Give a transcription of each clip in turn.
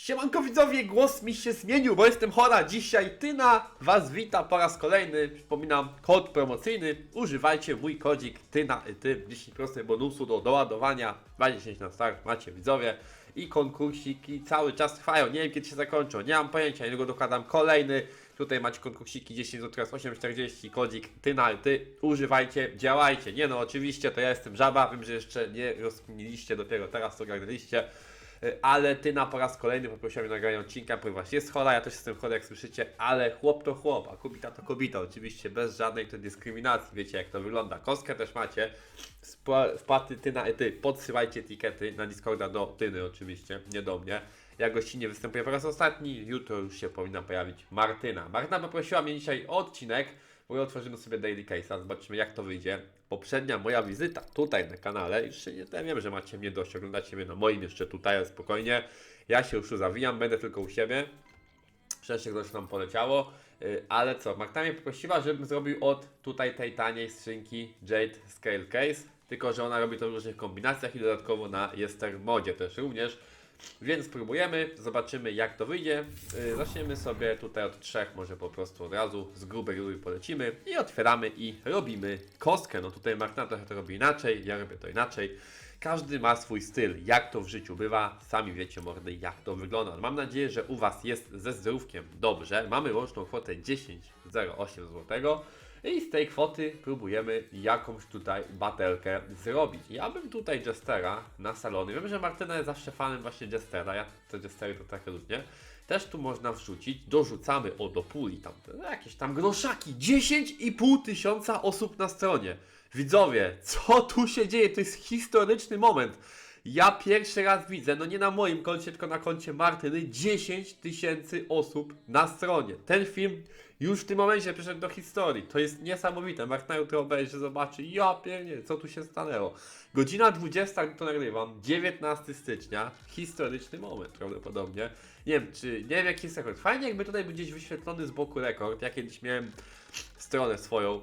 Siemanko widzowie, głos mi się zmienił, bo jestem chora. Dzisiaj Tyna Was wita po raz kolejny. Przypominam, kod promocyjny. Używajcie mój kodzik Tyna i Ty. 10% bonusu do doładowania. 20 na start macie widzowie. I konkursiki cały czas trwają. Nie wiem kiedy się zakończą. Nie mam pojęcia. Niedługo dokładam kolejny. Tutaj macie konkursiki 10 zł, teraz 8,40. Kodzik Tyna i Ty. Używajcie, działajcie. Nie no, oczywiście to ja jestem żaba. Wiem, że jeszcze nie rozkminiliście, dopiero teraz to ogarnęliście. Ale ty na po raz kolejny poprosiła mnie o nagranie odcinka, ponieważ jest chora, ja też jestem chory, jak słyszycie, ale chłop to chłop, a kobieta to kobieta, oczywiście bez żadnej to dyskryminacji, wiecie jak to wygląda. Kostkę też macie, Spa- wpłaty ty na ty, podsyłajcie etykiety na Discorda do Tyny oczywiście, nie do mnie. Ja gościnnie występuję po raz ostatni, jutro już się powinna pojawić Martyna. Martyna poprosiła mnie dzisiaj o odcinek, ogóle otworzymy sobie Daily Case'a, zobaczymy jak to wyjdzie. Poprzednia moja wizyta tutaj na kanale, już się nie ja wiem, że macie mnie dość, oglądacie mnie na moim jeszcze tutaj, spokojnie. Ja się już zawijam, będę tylko u siebie. Przecież coś nam poleciało, yy, ale co, Magda mnie poprosiła, żebym zrobił od tutaj tej taniej skrzynki Jade Scale Case, tylko że ona robi to w różnych kombinacjach i dodatkowo na Jester modzie też również. Więc spróbujemy, zobaczymy jak to wyjdzie. Yy, zaczniemy sobie tutaj od trzech, może po prostu od razu z grubej rury polecimy i otwieramy i robimy kostkę. No tutaj Martyna trochę to robi inaczej, ja robię to inaczej. Każdy ma swój styl, jak to w życiu bywa, sami wiecie mordy jak to wygląda. Mam nadzieję, że u Was jest ze zdrówkiem dobrze. Mamy łączną kwotę 10,08 zł. I z tej kwoty próbujemy jakąś tutaj batelkę zrobić. Ja bym tutaj Jestera na salony. Wiem, że Martyna jest zawsze fanem właśnie Jestera. Ja te Jestery to takie lubię. Też tu można wrzucić. Dorzucamy o do puli tam te jakieś tam groszaki. 10,5 tysiąca osób na stronie. Widzowie, co tu się dzieje? To jest historyczny moment. Ja pierwszy raz widzę, no nie na moim koncie, tylko na koncie Martyny, 10 tysięcy osób na stronie. Ten film już w tym momencie przyszedł do historii. To jest niesamowite. Martyna jutro obejrzy, zobaczy, ja pierdolę, co tu się stanęło. Godzina 20, gdy to nagrywam, 19 stycznia, historyczny moment prawdopodobnie. Nie wiem, czy, nie wiem jaki jest rekord. Fajnie jakby tutaj był gdzieś wyświetlony z boku rekord. Ja kiedyś miałem stronę swoją,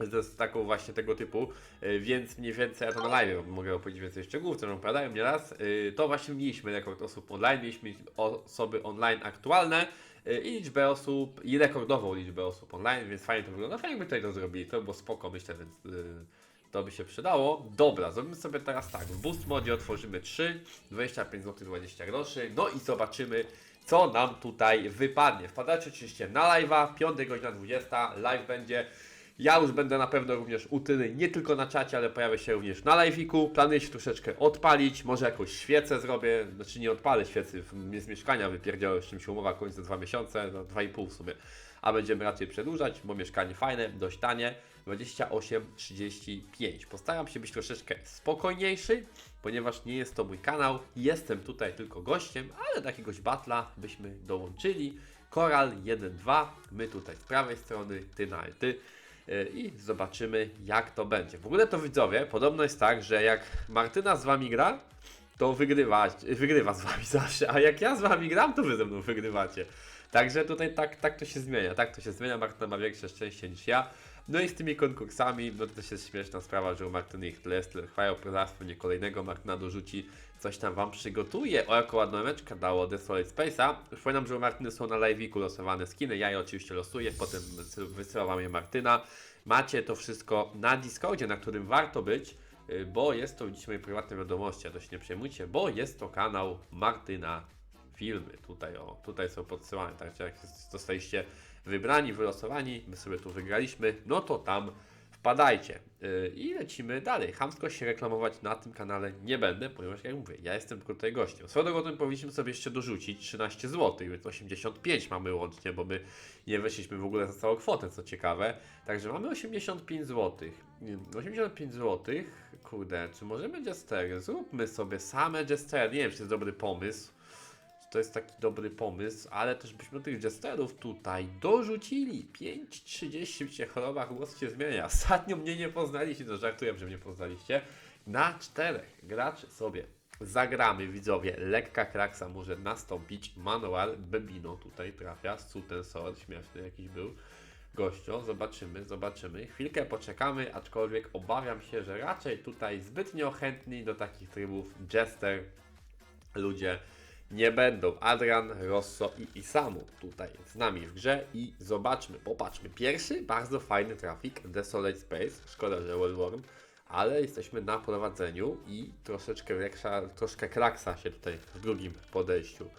z taką właśnie tego typu, y, więc mniej więcej ja to na live mogę opowiedzieć więcej szczegółów, nam opowiadają nieraz. Y, To właśnie mieliśmy rekord osób online, mieliśmy osoby online aktualne i liczbę osób, i rekordową liczbę osób online, więc fajnie to wygląda. Fajnie by tutaj to zrobili, to by było spoko, myślę, więc y, to by się przydało. Dobra, zrobimy sobie teraz tak, w Boost modzie otworzymy 3, 25 zł 20 groszy, no i zobaczymy co nam tutaj wypadnie. Wpadajcie oczywiście na live'a, 5 godzina 20, live będzie. Ja już będę na pewno również u Tyny, nie tylko na czacie, ale pojawię się również na live'iku. Planuję się troszeczkę odpalić, może jakąś świecę zrobię, znaczy nie odpalę świecy z mieszkania, wypierdziałem, z czym się umowa kończy za dwa miesiące, no dwa i pół w sumie. A będziemy raczej przedłużać, bo mieszkanie fajne, dość tanie, 28,35. Postaram się być troszeczkę spokojniejszy, ponieważ nie jest to mój kanał, jestem tutaj tylko gościem, ale do jakiegoś batla byśmy dołączyli. Koral 1-2, my tutaj z prawej strony, ty na ty i zobaczymy jak to będzie. W ogóle to widzowie, podobno jest tak, że jak Martyna z wami gra, to wygrywa, wygrywa z wami zawsze, a jak ja z wami gram, to wy ze mną wygrywacie. Także tutaj tak, tak to się zmienia, tak to się zmienia, Martyna ma większe szczęście niż ja. No i z tymi konkursami, no to też jest śmieszna sprawa, że u Martyny ich tyle jest, chwają, zaraz pewnie kolejnego Martyna dorzuci, coś tam wam przygotuje. O, jako ładną meczkę dało The Solid Space'a. Przypominam, że u Martyny są na live'iku losowane skiny, ja je oczywiście losuję, potem wysyła je Martyna. Macie to wszystko na Discordzie, na którym warto być, y, bo jest to, widzicie moje prywatne wiadomości, a to się nie przejmujcie, bo jest to kanał Martyna Filmy. Tutaj o, tutaj są podsyłane, także jak zostaliście wybrani, wylosowani, my sobie tu wygraliśmy, no to tam wpadajcie. Yy, I lecimy dalej. Chamsko się reklamować na tym kanale nie będę, ponieważ jak mówię, ja jestem tutaj gościem. Swoją drogą powinniśmy sobie jeszcze dorzucić 13 zł, więc 85 mamy łącznie, bo my nie weszliśmy w ogóle za całą kwotę, co ciekawe. Także mamy 85 zł. 85 zł, kurde, czy możemy jestery? Zróbmy sobie same jestery. Nie wiem, czy to jest dobry pomysł to jest taki dobry pomysł, ale też byśmy tych jesterów tutaj dorzucili. 5.30, widzicie, choroba głos się zmienia. Ostatnio mnie nie poznaliście, to żartuję, że mnie poznaliście. Na czterech graczy sobie zagramy, widzowie. Lekka kraksa może nastąpić. Manual Bebino tutaj trafia. Sutensor, śmieszny jakiś był. Gościo, zobaczymy, zobaczymy. Chwilkę poczekamy, aczkolwiek obawiam się, że raczej tutaj zbytnio chętni do takich trybów jester ludzie nie będą. Adrian, Rosso i Isamu tutaj z nami w grze i zobaczmy, popatrzmy. Pierwszy bardzo fajny trafik, Desolate Space, szkoda, że Wellworm, ale jesteśmy na prowadzeniu i troszeczkę, leksa, troszkę kraksa się tutaj w drugim podejściu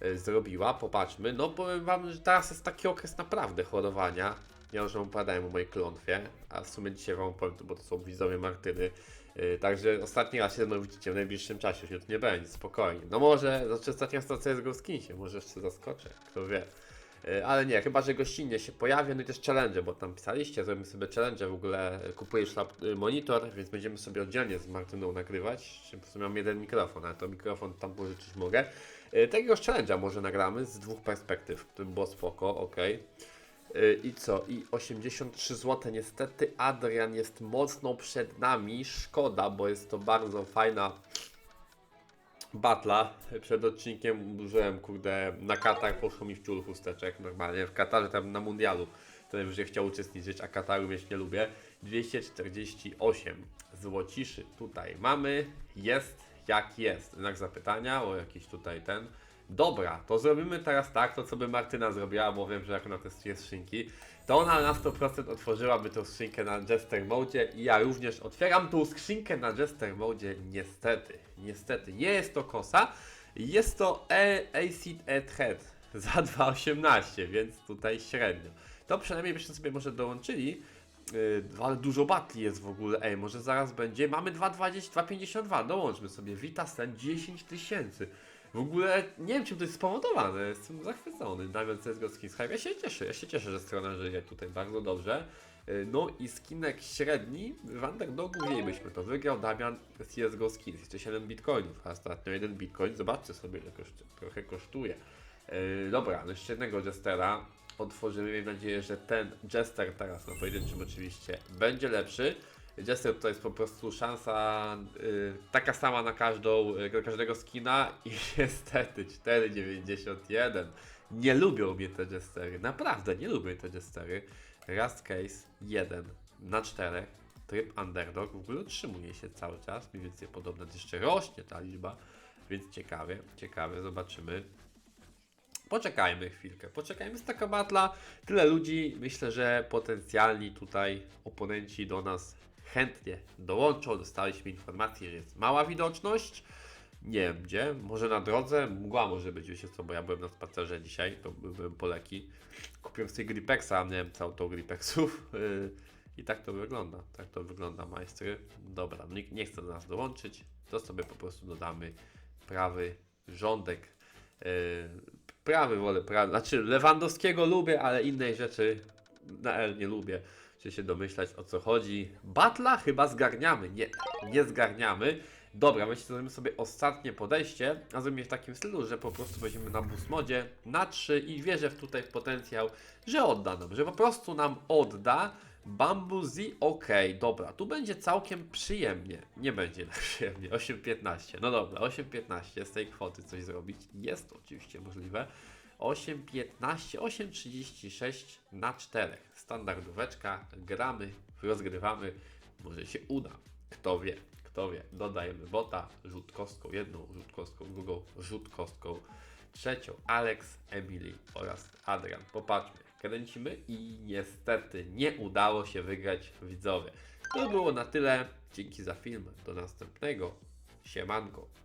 e, zrobiła. Popatrzmy, no powiem wam, że teraz jest taki okres naprawdę chorowania. Ja już wam opowiadałem o mojej klątwie, a w sumie dzisiaj wam powiem, bo to są widzowie Martyny. Yy, także ostatni raz się widzicie w najbliższym czasie, już nie będzie, spokojnie. No może, znaczy ostatni raz to CSGO skinsie, może jeszcze zaskoczę, kto wie. Yy, ale nie, chyba że gościnnie się pojawię, no i też challenge, bo tam pisaliście, zrobimy sobie challenge, w ogóle kupuję już lap- y, monitor, więc będziemy sobie oddzielnie z Martyną nagrywać. W sumie mam jeden mikrofon, ale to mikrofon tam pożyczyć mogę. Takiego challenge'a może nagramy z dwóch perspektyw, to by było spoko, okej. Yy, I co? I 83 zł. Niestety Adrian jest mocno przed nami. Szkoda, bo jest to bardzo fajna batla. Przed odcinkiem użyłem, kurde, na Katar poszło mi w ciul chusteczek. Normalnie w Katarze tam na mundialu. To najwyżej chciał uczestniczyć, a Kataru mieć nie lubię. 248 złociszy tutaj mamy. Jest jak jest. Znak zapytania o jakiś tutaj ten. Dobra, to zrobimy teraz tak, to co by Martyna zrobiła, bo wiem, że jak ona testuje skrzynki, to ona na 100% otworzyłaby tą skrzynkę na Jester Mode i ja również otwieram tą skrzynkę na Jester Mode niestety, niestety, nie jest to kosa, jest to e Acid Head za 2,18, więc tutaj średnio. To przynajmniej byśmy sobie może dołączyli, Yy, ale dużo batli jest w ogóle. Ej, może zaraz będzie. Mamy 2,20, 2,52. Dołączmy sobie. Vitasen 10 tysięcy. W ogóle nie wiem, czym to jest spowodowane. Jestem zachwycony. Damian CSGO Skins Hype. Ja się cieszę. Ja się cieszę, że strona żyje tutaj bardzo dobrze. Yy, No i skinek średni w underdogu mielibyśmy to. Wygrał Damian CSGO Skins. Jeszcze 7 bitcoinów. A ostatnio jeden bitcoin. Zobaczcie sobie, ile kosztuje, trochę kosztuje. Yy, dobra, no jeszcze jednego Jestera otworzymy. Miejmy nadzieję, że ten Jester teraz na pojedynczym oczywiście będzie lepszy. Jester to jest po prostu szansa y, taka sama na każdą, y, każdego skina i niestety 4,91. Nie lubią mnie te Jestery, naprawdę nie lubię te Jestery. Rust Case 1 na 4, tryb Underdog w ogóle utrzymuje się cały czas, mniej więcej podobno jeszcze rośnie ta liczba, więc ciekawie, ciekawie, zobaczymy. Poczekajmy chwilkę, poczekajmy z taka batla. Tyle ludzi, myślę, że potencjalni tutaj oponenci do nas chętnie dołączą. Dostaliśmy informację, że jest mała widoczność. Nie wiem gdzie, może na drodze, mgła może być, wiecie co, bo ja byłem na spacerze dzisiaj, to by- byłem po leki. Kupiłem sobie Gripexa, a miałem całą tą Gripexów. I tak to wygląda, tak to wygląda majstry. Dobra, nikt nie chce do nas dołączyć, to sobie po prostu dodamy prawy rządek. Yy, prawy wolę, prawy, znaczy Lewandowskiego lubię, ale innej rzeczy na L nie lubię. Czy się domyślać o co chodzi. Batla chyba zgarniamy. Nie, nie zgarniamy. Dobra, myślę, że zrobimy sobie ostatnie podejście, a zrobimy w takim stylu, że po prostu weźmiemy na boost modzie na 3 i wierzę w tutaj w potencjał, że odda nam, że po prostu nam odda. Bambuzi, ok, dobra, tu będzie całkiem przyjemnie. Nie będzie tak przyjemnie, 8,15. No dobra, 8,15 z tej kwoty coś zrobić. Jest oczywiście możliwe. 8,15, 8,36 na 4. Standardóweczka, gramy, rozgrywamy, może się uda. Kto wie, kto wie. Dodajemy bota, rzut kostką jedną, rzut kostką drugą, rzut kostką trzecią. Alex, Emily oraz Adrian. Popatrzmy, kręcimy i niestety nie udało się wygrać widzowie. To było na tyle. Dzięki za film. Do następnego. Siemanko.